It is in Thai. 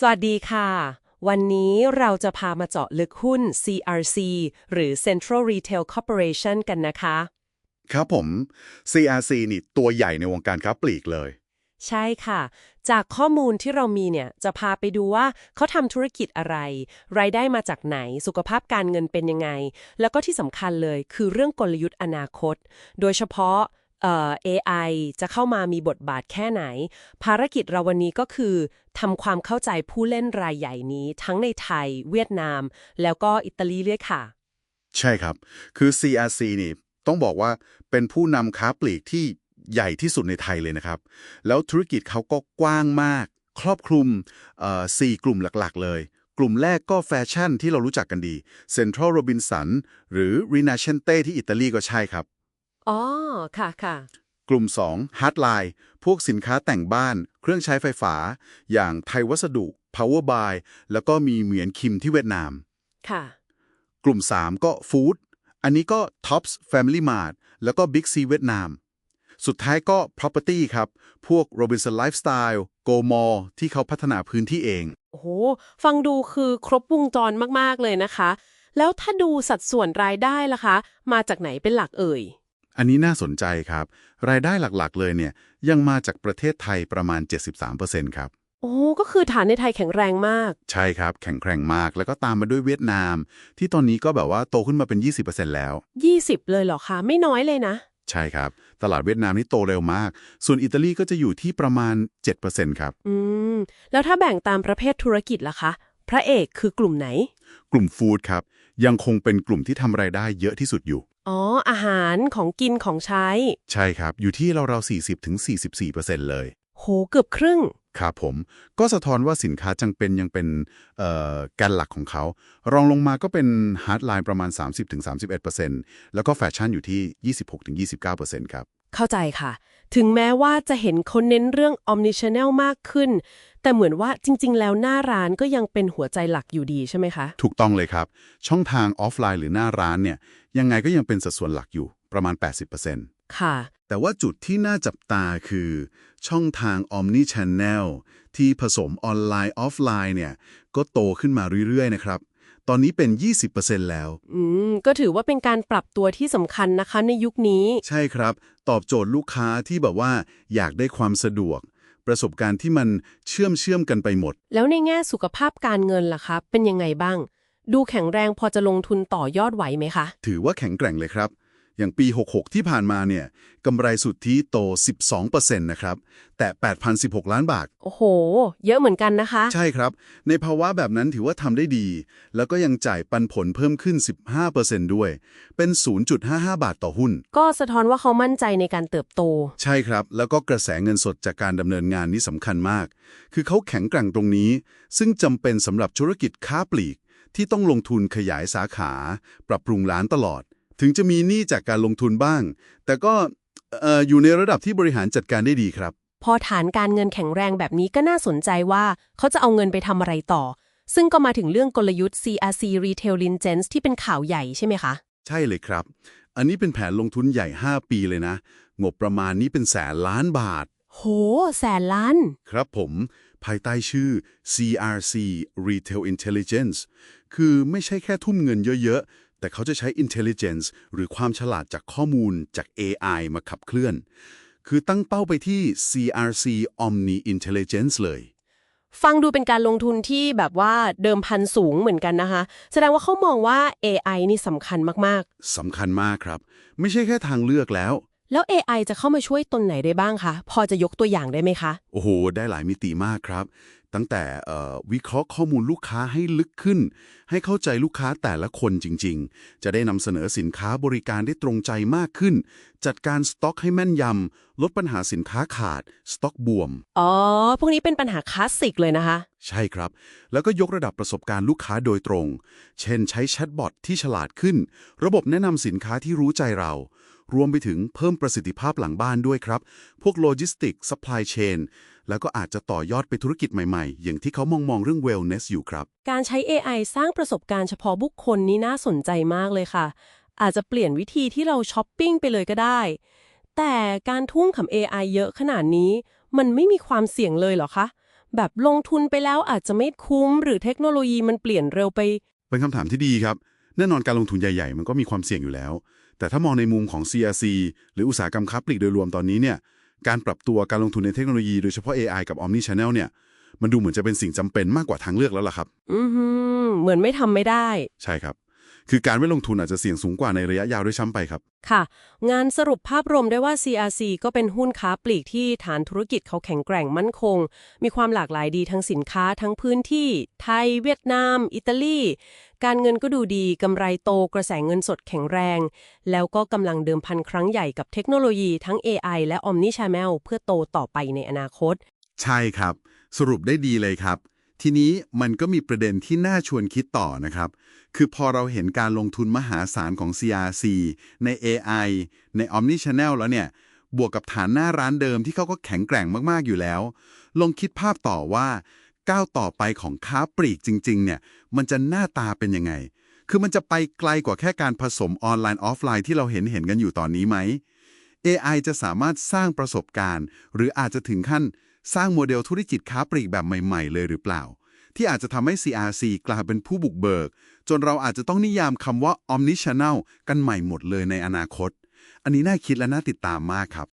สวัสดีค่ะ วันนี้เราจะพามาเจาะลึกหุ้น CRC หรือ Central Retail Corporation กันนะคะ ครับผม CRC นี่ตัวใหญ่ในวงการค้าปลีกเลย ใช่ค่ะ จากข้อมูลที่เรามีเนี่ย จะพาไปดูว่าเขาทำธุรกิจอะไร รายได้มาจากไหน สุขภาพการเงินเป็นยังไง แล้วก็ที่สำคัญเลยคือเรื่องกลยุทธ์อนาคต โดยเฉพาะ เอ่อ AI จะเข้ามามีบทบาทแค่ไหน ภารกิจเราวันนี้ก็คือทำความเข้าใจผู้เล่นรายใหญ่นี้ทั้งในไทย เวียดนาม แล้วก็อิตาลีด้วยค่ะ ใช่ครับ คือ CRC นี่ต้องบอกว่าเป็นผู้นำค้าปลีกที่ใหญ่ที่สุดในไทยเลยนะครับ แล้วธุรกิจเขาก็กว้างมาก ครอบคลุมสี่กลุ่มหลักๆ เลย กลุ่มแรกก็แฟชั่นที่เรารู้จักกันดี Central Robinson หรือ Rinascente ที่อิตาลีก็ใช่ครับ อ๋อ ค่ะค่ะกลุ่ม 2 Hardline พวกสินค้าแต่งบ้าน เครื่องใช้ไฟฟ้า อย่างไทยวัสดุ Power Buy แล้วก็มีเหมียนคิมที่เวียดนาม ค่ะ กลุ่ม 3 ก็ฟู้ดอันนี้ก็ Tops Family Mart แล้วก็ Big C เวียดนาม สุดท้ายก็ Property ครับ พวก Robinson Lifestyle Go Mall ที่เขาพัฒนาพื้นที่เอง โอ้โห ฟังดูคือครบวงจรมาก ๆ เลยนะคะ แล้วถ้าดูสัดส่วนรายได้ล่ะคะ มาจากไหนเป็นหลักเอ่ย อันนี้น่าสนใจครับ รายได้หลักๆ เลยเนี่ยยังมาจากประเทศไทยประมาณ 73%ครับ โอ้ ก็คือฐานในไทยแข็งแรงมาก ใช่ครับ แข็งแกร่งมาก แล้วก็ตามมาด้วยเวียดนาม ที่ตอนนี้ก็แบบว่าโตขึ้นมาเป็น 20%แล้ว 20 เลยเหรอคะ ไม่น้อยเลยนะ ใช่ครับ ตลาดเวียดนามนี่โตเร็วมาก ส่วนอิตาลีก็จะอยู่ที่ประมาณ 7%ครับ อืม แล้วถ้าแบ่งตามประเภทธุรกิจล่ะคะ พระเอกคือกลุ่มไหน กลุ่มฟู้ดครับ ยังคงเป็นกลุ่มที่ทำรายได้เยอะที่สุดอยู่ อ๋อ อาหารของกินของใช้ ใช่ครับ อยู่ที่เราๆ40-44%เลย โห เกือบครึ่ง ครับผม ก็สะท้อนว่าสินค้าจังเป็นยังเป็นเอ่อแกนหลักของเขา รองลงมาก็เป็นฮาร์ดไลน์ประมาณ 30-31%แล้วก็แฟชั่นอยู่ที่ 26-29%ครับ เข้าใจค่ะ ถึงแม้ว่าจะเห็นคนเน้นเรื่อง omnichannel มากขึ้น แต่เหมือนว่าจริง ๆ แล้วหน้าร้านก็ยังเป็นหัวใจหลักอยู่ดีใช่ไหมคะ ถูกต้องเลยครับ ช่องทางออฟไลน์หรือหน้าร้านเนี่ยยังไงก็ยังเป็นสัดส่วนหลักอยู่ประมาณ 80%ค่ะ แต่ว่าจุดที่น่าจับตาคือ ช่องทาง Omni Channel ที่ผสมออนไลน์ออฟไลน์เนี่ยก็โตขึ้นมาเรื่อยๆนะครับ ตอนนี้เป็น 20%แล้ว อืม ก็ถือว่าเป็นการปรับตัวที่สำคัญนะคะในยุคนี้ ใช่ครับ ตอบโจทย์ลูกค้าที่แบบว่า อยากได้ความสะดวก ประสบการณ์ที่มันเชื่อมเชื่อมกันไปหมด แล้วในแง่สุขภาพการเงินล่ะคะ เป็นยังไงบ้าง ดูแข็งแรงพอจะลงทุนต่อยอดไหวไหมคะ ถือว่าแข็งแกร่งเลยครับ อย่างปี 66 ที่ผ่านมาเนี่ยกำไรสุทธิโต 12%นะครับแต่ 8,016 ล้านบาท โอ้โห เยอะเหมือนกันนะคะ ใช่ครับ ในภาวะแบบนั้นถือว่าทำได้ดี แล้วก็ยังจ่ายปันผลเพิ่มขึ้น 15%ด้วย เป็น 0.55 บาทต่อหุ้น ก็สะท้อนว่าเขามั่นใจในการเติบโต ใช่ครับ แล้วก็กระแสเงินสดจากการดำเนินงานนี้สำคัญมาก คือเขาแข็งแกร่งตรงนี้ ซึ่งจำเป็นสำหรับธุรกิจค้าปลีกที่ต้องลงทุนขยายสาขา ปรับปรุงร้านตลอด ถึงจะมีหนี้จากการลงทุนบ้าง แต่ก็เอ่ออยู่ในระดับที่บริหารจัดการได้ดีครับ พอฐานการเงินแข็งแรงแบบนี้ก็น่าสนใจว่าเขาจะเอาเงินไปทำอะไรต่อ ซึ่งก็มาถึงเรื่องกลยุทธ์ CRC Retail Legends ที่เป็นข่าวใหญ่ใช่ไหมคะ ใช่เลยครับ อันนี้เป็นแผนลงทุนใหญ่ 5 ปีเลยนะ งบประมาณนี้เป็นแสนล้านบาท โห แสนล้าน ครับผม ภายใต้ชื่อ CRC Retail Intelligence คือไม่ใช่แค่ทุ่มเงินเยอะๆ แต่เขาจะใช้ intelligence หรือความฉลาดจากข้อมูลจาก AI มาขับเคลื่อน คือตั้งเป้าไปที่ CRC Omni Intelligence เลย ฟังดูเป็นการลงทุนที่แบบว่าเดิมพันสูงเหมือนกันนะคะ แสดงว่าเขามองว่า AI นี่สำคัญมากสำคัญมากครับ ไม่ใช่แค่ทางเลือกแล้วๆ แล้ว AI จะเข้ามาช่วยตนไหนได้บ้างคะ พอจะยกตัวอย่างได้ไหมคะ โอ้โห ได้หลายมิติมากครับ ตั้งแต่เอ่อวิเคราะห์ข้อมูลลูกค้าให้ลึกขึ้น ให้เข้าใจลูกค้าแต่ละคนจริง ๆ จะได้นำเสนอสินค้าบริการได้ตรงใจมากขึ้น จัดการสต็อกให้แม่นยำ ลดปัญหาสินค้าขาด สต็อกบวม อ๋อ พวกนี้เป็นปัญหาคลาสสิกเลยนะคะ ใช่ครับ แล้วก็ยกระดับประสบการณ์ลูกค้าโดยตรง เช่น ใช้แชทบอทที่ฉลาดขึ้น ระบบแนะนำสินค้าที่รู้ใจเรา รวมไปถึงเพิ่มประสิทธิภาพหลังบ้านด้วยครับ พวกโลจิสติกซัพพลายเชนแล้วก็อาจจะต่อยอดไปธุรกิจใหม่ๆ อย่างที่เขามองมองเรื่อง wellness อยู่ครับ การใช้ AI สร้างประสบการณ์เฉพาะบุคคลนี่น่าสนใจมากเลยค่ะ อาจจะเปลี่ยนวิธีที่เราช้อปปิ้งไปเลยก็ได้ แต่การทุ่งกับ AI เยอะขนาดนี้ มันไม่มีความเสี่ยงเลยเหรอคะแบบลงทุนไปแล้วอาจจะไม่คุ้ม หรือเทคโนโลยีมันเปลี่ยนเร็วไป เป็นคำถามที่ดีครับ แน่นอนการลงทุนใหญ่ ๆ มันก็มีความเสี่ยงอยู่แล้ว แต่ถ้ามองในมุมของ CRC หรืออุตสาหกรรมค้าปลีกโดยรวมตอนนี้เนี่ยการปรับตัวการลงทุนในเทคโนโลยีโดยเฉพาะ AI กับ Omni Channel เนี่ยมันดูเหมือนจะเป็นสิ่งจำเป็นมากกว่าทางเลือกแล้วล่ะครับ อือหือเหมือนไม่ทำไม่ได้ ใช่ครับ คือการไม่ลงทุนอาจจะเสี่ยงสูงกว่าในระยะยาวด้วยซ้ำไปครับ ค่ะ งานสรุปภาพรวมได้ว่า CRC ก็เป็นหุ้นค้าปลีกที่ฐานธุรกิจเขาแข็งแกร่งมั่นคง มีความหลากหลายดีทั้งสินค้าทั้งพื้นที่ ไทย เวียดนาม อิตาลี การเงินก็ดูดีกำไรโตกระแสเงินสดแข็งแรง แล้วก็กำลังเดิมพันครั้งใหญ่กับเทคโนโลยีทั้ง AI และ Omni Channel เพื่อโตต่อไปในอนาคต ใช่ครับ สรุปได้ดีเลยครับ ทีนี้มันก็มีประเด็นที่น่าชวนคิดต่อนะครับ คือพอเราเห็นการลงทุนมหาศาลของ CRC ใน AI ใน Omni Channel แล้วเนี่ย บวกกับฐานหน้าร้านเดิมที่เขาก็แข็งแกร่งมากๆอยู่แล้ว ลองคิดภาพต่อว่าก้าวต่อไปของค้าปลีกจริง ๆ เนี่ย มันจะหน้าตาเป็นยังไง คือมันจะไปไกลกว่าแค่การผสมออนไลน์ออฟไลน์ที่เราเห็นเห็นกันอยู่ตอนนี้ไหม AI จะสามารถสร้างประสบการณ์ หรืออาจจะถึงขั้น สร้างโมเดลธุรกิจค้าปลีกแบบใหม่ ๆ เลยหรือเปล่า ที่อาจจะทำให้ CRC กลายเป็นผู้บุกเบิก จนเราอาจจะต้องนิยามคำว่า Omnichannel กันใหม่หมดเลยในอนาคต อันนี้น่าคิดและน่าติดตามมากครับ